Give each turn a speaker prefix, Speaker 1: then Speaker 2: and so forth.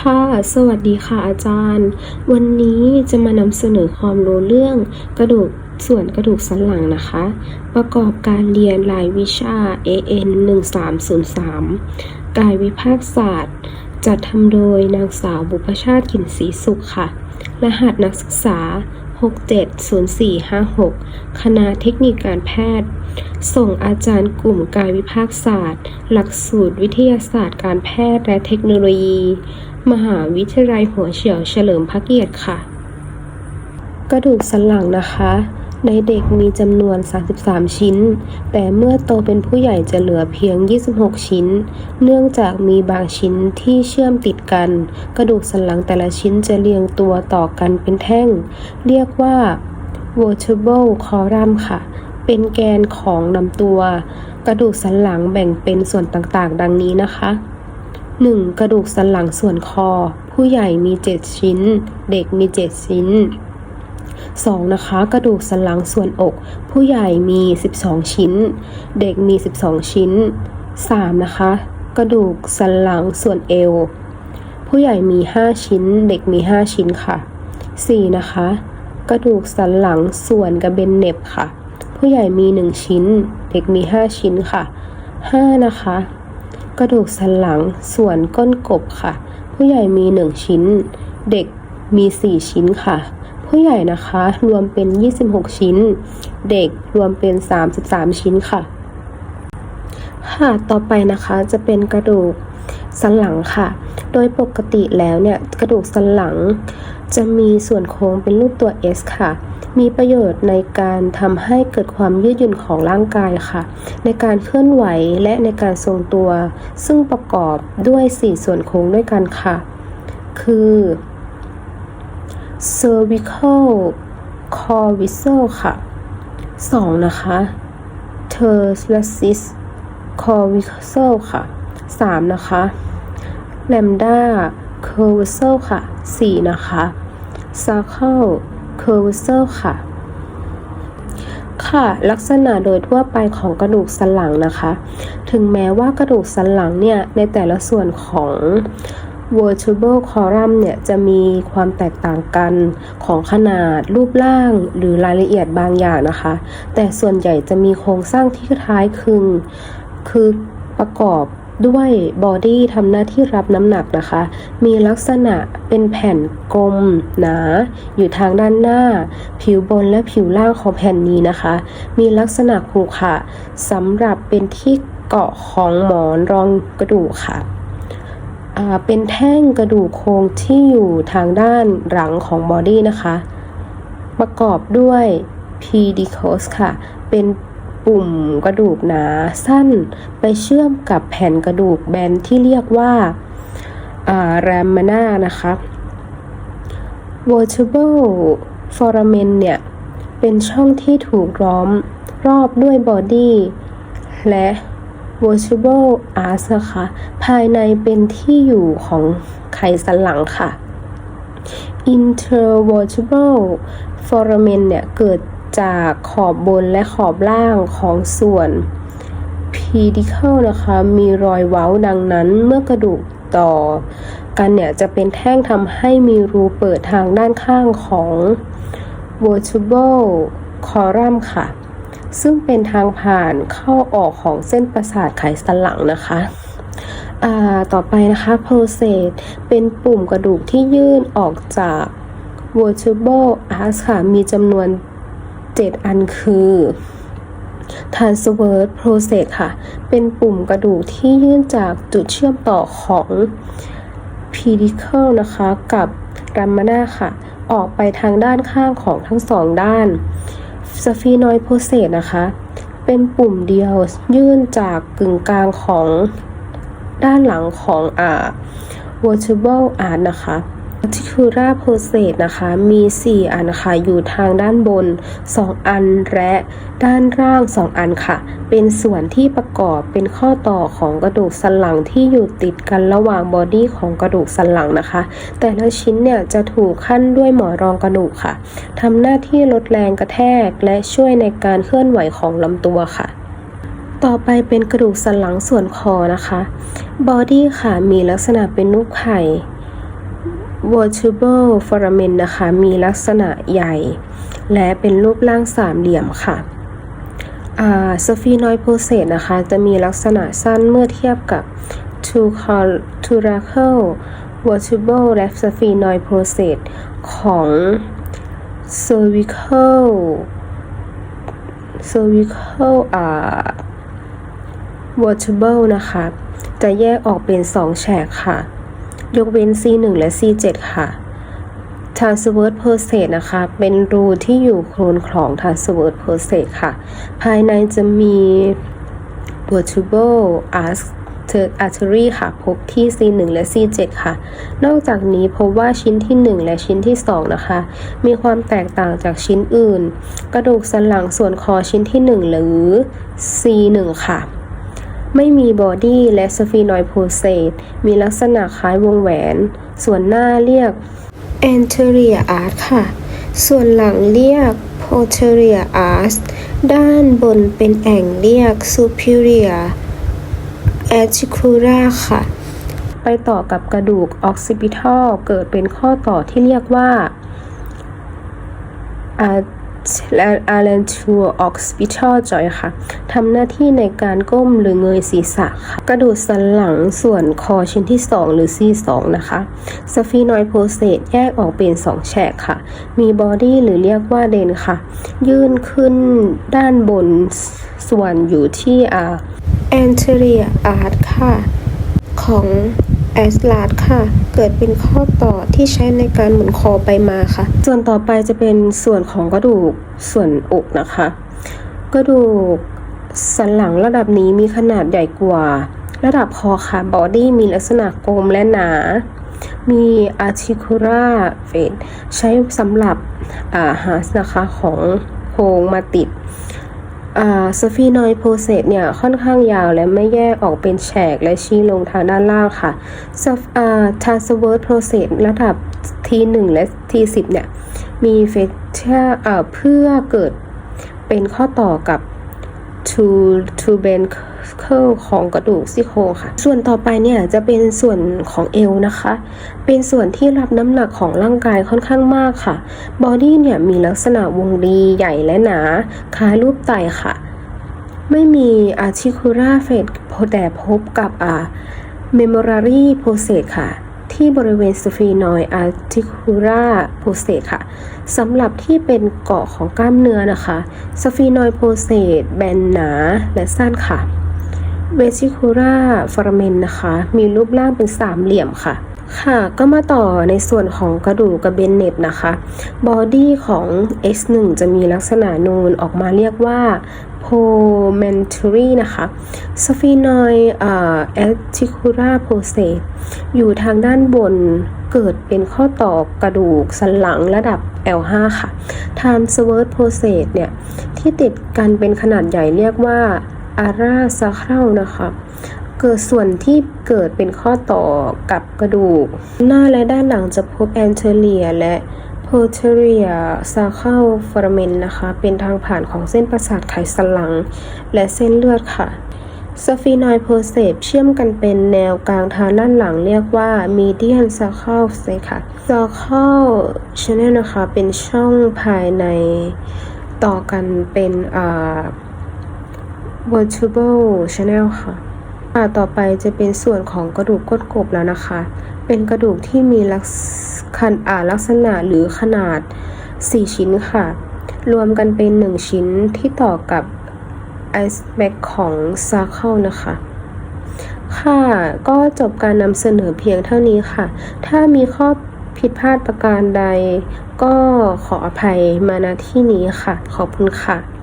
Speaker 1: ค่ะ สวัสดีค่ะอาจารย์ วันนี้จะมานำเสนอความรู้เรื่องกระดูกส่วนกระดูกสันหลังนะคะ ประกอบการเรียนรายวิชา AN 1303 กายวิภาคศาสตร์ จัดทำโดยนางสาวบุพชาติกลิ่นศรีสุขค่ะ รหัสนักศึกษา 670456 คณะเทคนิคการแพทย์ ส่งอาจารย์กลุ่มกายวิภาคศาสตร์ หลักสูตรวิทยาศาสตร์การแพทย์และเทคโนโลยี มหาวิทยาลัยหัวเฉียวเฉลิมพระเกียรติค่ะ กระดูกสันหลังนะคะ ในเด็กมีจำนวน 33 ชิ้น แต่เมื่อโตเป็นผู้ใหญ่จะเหลือเพียง 26 ชิ้น เนื่องจากมีบางชิ้นที่เชื่อมติดกัน กระดูกสันหลังแต่ละชิ้นจะเรียงตัวต่อกันเป็นแท่ง เรียกว่า vertebral column ค่ะ เป็นแกนของลำตัว กระดูกสันหลังแบ่งเป็นส่วนต่างๆ ดังนี้นะคะ 1. กระดูกสันหลังส่วนคอ ผู้ใหญ่มี 7 ชิ้น เด็กมี 7 ชิ้น 2. นะคะ กระดูกสันหลังส่วนอก ผู้ใหญ่มี 12 ชิ้น เด็กมี 12 ชิ้น 3. นะคะ กระดูกสันหลังส่วนเอว ผู้ใหญ่มี 5 ชิ้น เด็กมี 5 ชิ้นค่ะ 4. นะคะ กระดูกสันหลังส่วนกระเบนเน็บค่ะ ผู้ใหญ่มี 1 ชิ้น เด็กมี 5 ชิ้นค่ะ 5. นะคะ กระดูกสันหลัง ส่วนก้นกบค่ะ ผู้ใหญ่มี 1 ชิ้น เด็กมี 4 ชิ้นค่ะ ผู้ใหญ่นะคะรวมเป็น 26 ชิ้น เด็กรวมเป็น 33 ชิ้นค่ะ ค่ะ ต่อไปนะคะจะเป็นกระดูก สันหลังค่ะ โดยปกติแล้วเนี่ยกระดูกสันหลัง จะมีส่วนโค้งเป็นรูปตัว S ค่ะ มีประโยชน์ในการทำให้เกิดความยืดหยุ่นของร่างกายค่ะ ในการเคลื่อนไหวและในการทรงตัว ซึ่งประกอบด้วย 4 ส่วนโค้งด้วยกันค่ะ คือ cervical corvisal ค่ะ 2 นะคะ thoracic corvisal ค่ะ 3 นะคะ lambda curvature ค่ะ 4 นะคะ sacral curvature ค่ะ ค่ะ ลักษณะโดยทั่วไปของกระดูกสันหลังนะคะ ถึงแม้ว่ากระดูกสันหลังเนี่ย ในแต่ละส่วนของ vertebral column เนี่ย จะมีความแตกต่างกันของขนาดรูปร่างหรือรายละเอียดบางอย่างนะคะ แต่ส่วนใหญ่จะมีโครงสร้างที่คล้ายคลึง คือประกอบ ด้วยบอดี้ทำหน้าที่รับน้ำหนักนะคะ มีลักษณะเป็นแผ่นกลมหนา อยู่ทางด้านหน้า ผิวบนและผิวล่างของแผ่นนี้นะคะ มีลักษณะขรุขระสำหรับเป็นที่เกาะของหมอนรองกระดูกค่ะเป็นแท่งกระดูกโครงที่อยู่ทางด้านหลังของบอดี้นะคะ ประกอบด้วย pedicles ค่ะ เป็น ปุ่มกระดูกหนาสั้นไปเชื่อมกับแผ่นกระดูกแบนที่เรียกว่าอ่า lamina นะคะ vertebral foramen เนี่ย เป็นช่องที่ถูกล้อมรอบด้วยบอดี้และ vertebral arch นะคะ ภายในเป็นที่อยู่ของไขสันหลังค่ะ intervertebral foramen เนี่ย เกิด จากขอบบนและขอบล่างของส่วน pedicle นะคะ มีรอยเว้าดังนั้นเมื่อกระดูกต่อ กันเนี่ยจะเป็นแท่งทำให้มีรูเปิดทางด้านข้างของ vertebral column ค่ะ ซึ่งเป็นทางผ่านเข้าออกของเส้นประสาทไขสันหลังนะคะต่อไปนะคะ process เป็นปุ่มกระดูกที่ยื่นออกจาก vertebral arch ค่ะ มีจำนวน 7 อันคือ transverse process ค่ะ เป็นปุ่มกระดูกที่ยื่นจากจุดเชื่อมต่อของ pedicle นะคะ กับ lamina ค่ะ ออกไปทางด้านข้างของทั้งสองด้าน sphenoid process นะคะ เป็นปุ่มเดียวยื่นจากกึ่งกลางของด้านหลังของอ่า vertebral arch นะคะ articular process นะคะ มี 4 อันค่ะ อยู่ทางด้านบน 2 อันและด้านล่าง 2 อันค่ะ เป็นส่วนที่ประกอบเป็นข้อต่อของกระดูกสันหลังที่อยู่ติดกันระหว่างบอดี้ของกระดูกสันหลังนะคะ แต่ละชิ้นเนี่ยจะถูกขั้นด้วยหมอนรองกระดูกค่ะทำหน้าที่ลดแรงกระแทกและช่วยในการเคลื่อนไหวของลำตัวค่ะต่อไปเป็นกระดูกสันหลังส่วนคอนะคะ บอดี้ค่ะมีลักษณะเป็นรูปไข่ vertebral foramen นะคะ มีลักษณะใหญ่ และเป็นรูปร่างสามเหลี่ยมค่ะสฟีนอยโพเซตนะคะ จะมีลักษณะสั้นเมื่อเทียบกับ turacle vertebral และ sphenoid process ของ cervical cervical อ่า vertebral นะคะ จะแยกออกเป็น 2 แฉกค่ะ ยกเว้น C1 และ C7 ค่ะ transverse process นะคะ เป็นรูที่อยู่โคลนของ transverse process ค่ะ ภายในจะมี vertebral artery ค่ะ พบที่ C1 และ C7 ค่ะ นอกจากนี้พบว่าชิ้นที่ 1 และชิ้นที่ 2 นะคะ มีความแตกต่างจากชิ้นอื่น กระดูกสันหลังส่วนคอชิ้นที่ 1 หรือ C1 ค่ะ ไม่มีบอดี้และสฟีนอยโพเซตมีลักษณะคล้ายวงแหวน ส่วนหน้าเรียก anterior arch ค่ะ ส่วนหลังเรียก posterior arch ด้านบนเป็นแอ่งเรียก superior articula ค่ะ ไปต่อกับกระดูก occipital เกิดเป็นข้อต่อที่เรียกว่า a l a n t u r occipital joint ค่ะทำหน้าที่ในการก้มหรือเงยศีรษะค่ะ กระดูกสันหลังส่วนคอชิ้นที่ 2 หรือ C2 นะคะ sphenoid process แยกออกเป็น 2 แฉกค่ะ มีบอดี้หรือเรียกว่าเดนค่ะ ยื่นขึ้นด้านบนส่วนอยู่ที่ anterior arch ค่ะ ของ แอสลาดค่ะ เกิดเป็นข้อต่อที่ใช้ในการหมุนคอไปมาค่ะ ส่วนต่อไปจะเป็นส่วนของกระดูกส่วนอกนะคะ กระดูกสันหลังระดับนี้มีขนาดใหญ่กว่า ระดับคอค่ะบอดี้มีลักษณะกลมและหนามี articular f a c e ใช้สำหรับอาหานะคะของโครงมาติด สฟีนอยโพเซตเนี่ยค่อนข้างยาวและไม่แยกออกเป็นแฉกและชี้ลงทางด้านล่างค่ะซฟาทาสเวิร์ดโพเซตระดับ T1 และ T10 เนี่ยมีเฟเชอร์เพื่อเกิดเป็นข้อต่อกับ to to b e n c l ของกระดูกซี่โครงค่ะ ส่วนต่อไปเนี่ยจะเป็นส่วนของเอวนะคะ เป็นส่วนที่รับน้ำหนักของร่างกายค่อนข้างมากค่ะ บอดี้เนี่ยมีลักษณะวงรีใหญ่และหนา คล้ายรูปไตค่ะ ไม่มี articular f a c e แต่พบกับอ่า memory process ค่ะที่บริเวณ sphenoid articular process ค่ะสำหรับที่เป็นเกาะของกล้ามเนื้อนะคะ sphenoid process แบนหนาและสั้นค่ะ vesicular foramen นะคะ มีรูปร่างเป็นสามเหลี่ยมค่ะ ค่ะ ก็มาต่อในส่วนของกระดูกกระเบนเน็บนะคะ บอดี้ของ S1 จะมีลักษณะนูนออกมาเรียกว่า promontory นะคะ sphenoid articular process อยู่ทางด้านบนเกิดเป็นข้อต่อกระดูกสันหลังระดับ L5 ค่ะ transverse process เนี่ย ที่ติดกันเป็นขนาดใหญ่เรียกว่า อาราซาเครานะคะ เกิดส่วนที่เกิดเป็นข้อต่อกับกระดูก หน้าและด้านหลังจะพบแอนเทเรียและ posterior sacral foramen นะคะ เป็นทางผ่านของเส้นประสาทไขสันหลัง และเส้นเลือดค่ะ sphenoid process เชื่อมกันเป็นแนวกลางทางด้านหลังเรียกว่า median sacral ค่ะ sacral channel นะคะ เป็นช่องภายในต่อกันเป็นอ่า vertebral channel ค่ะอ่าต่อไปจะเป็นส่วนของกระดูกก้นกบแล้วนะคะ เป็นกระดูกที่มีลักษณะลักษณะหรือขนาด 4 ชิ้นค่ะ รวมกันเป็น 1 ชิ้นที่ต่อกับ aspect ของ circle นะคะ ค่ะ ก็จบการนำเสนอเพียงเท่านี้ค่ะ ถ้ามีข้อผิดพลาดประการใด ก็ขออภัยมาณที่นี้ค่ะ ขอบคุณค่ะ